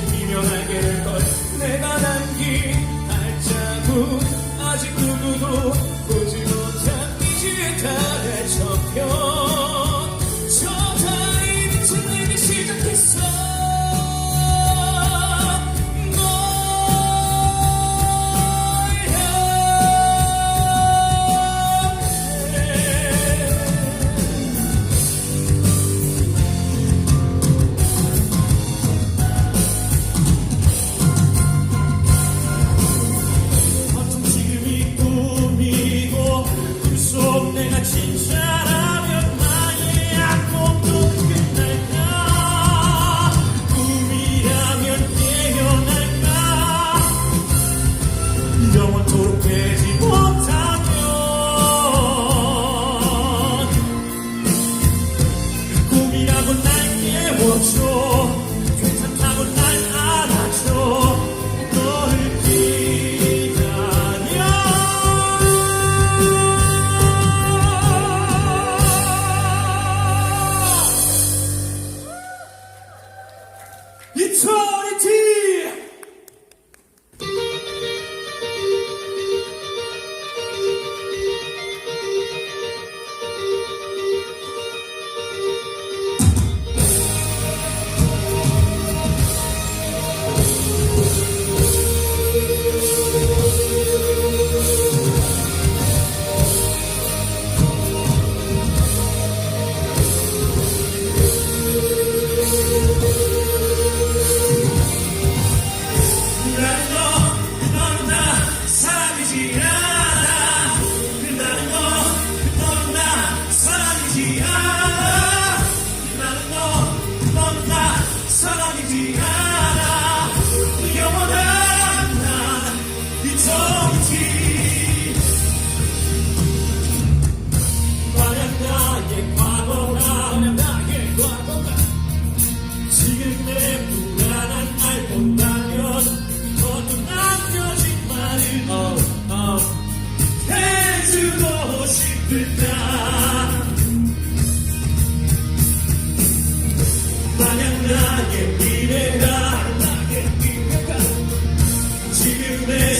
피면 알게 될걸 내가 남긴 발자국 아직 누구도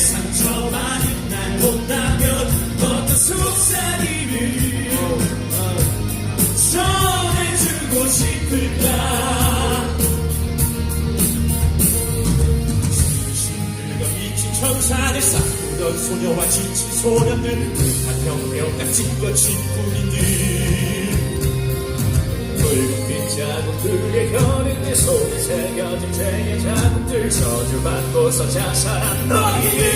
상처만인 날 본다면 어떤 속삭임을 전해주고 싶을까 신들과 미친 천사들 싸우던 소녀와 지친 소년들 병병 깍진 거친 군인들 자국들의 혈흔에 손에 새겨진 죄의 자국들 저주받고서 자살한 너희들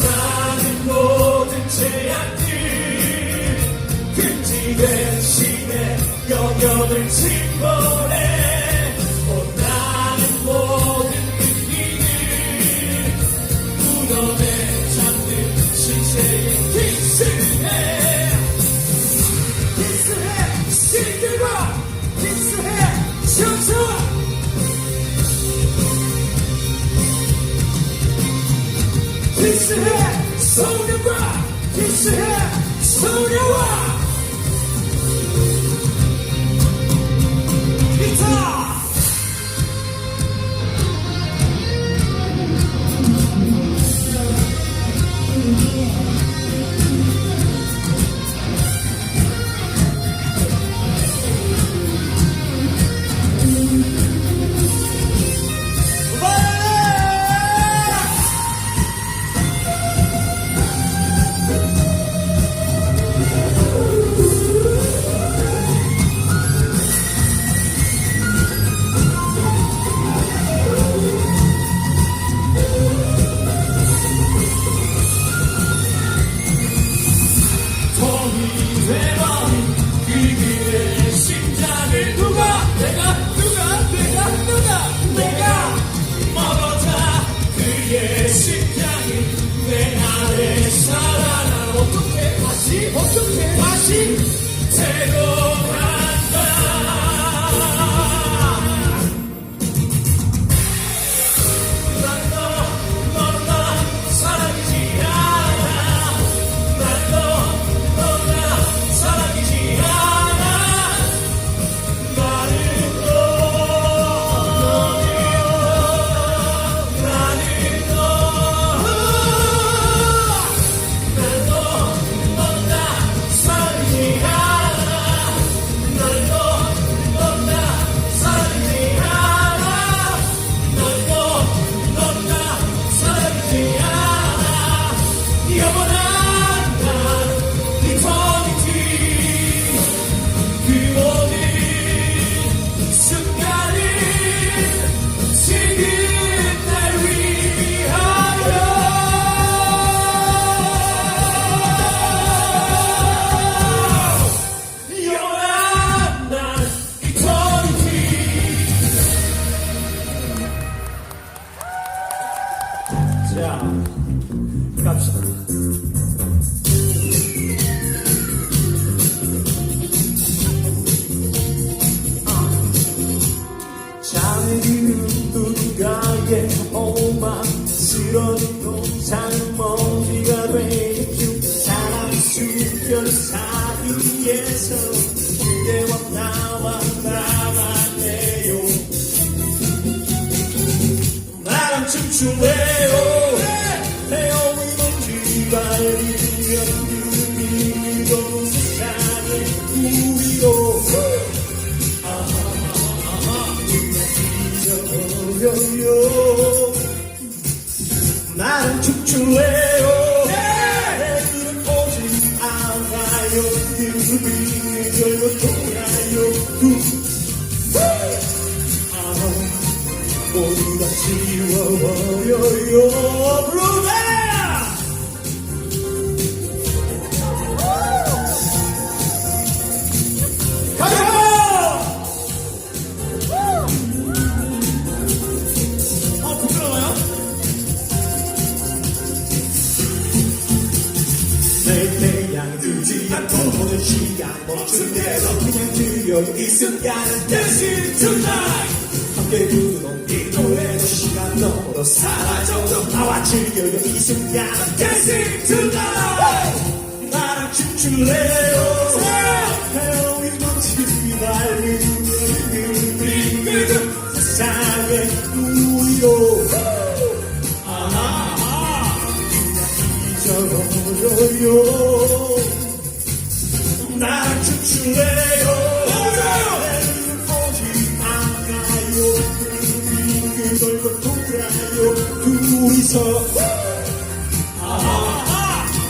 나는 모든 죄악들 금지된 심의 영역을 침몰해 기스해 소녀과 기스해 소녀와 주의 심장이 내 안에 살아나 새로 줄어들고 장먼지가 되겠죠 사랑 수별 사이에서 그대와 나와 나만해요. 나랑 춤출래요 모두 다 지워버려요 멈춘 대로 그냥 들려 이 순간은 Dancing tonight 함께 부르는 이 노래도 시간 너머로 사라져도 나와 즐겨요 이 순간은 Dancing tonight 나랑 춤출래요 태양이 넘치지 말고 그 세상에 우리로 잊어버려요 나랑 춤출래요 내일은 오지 않아요 그 걸고 돌아요 둘이서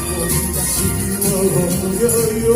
모두 다 지워버려요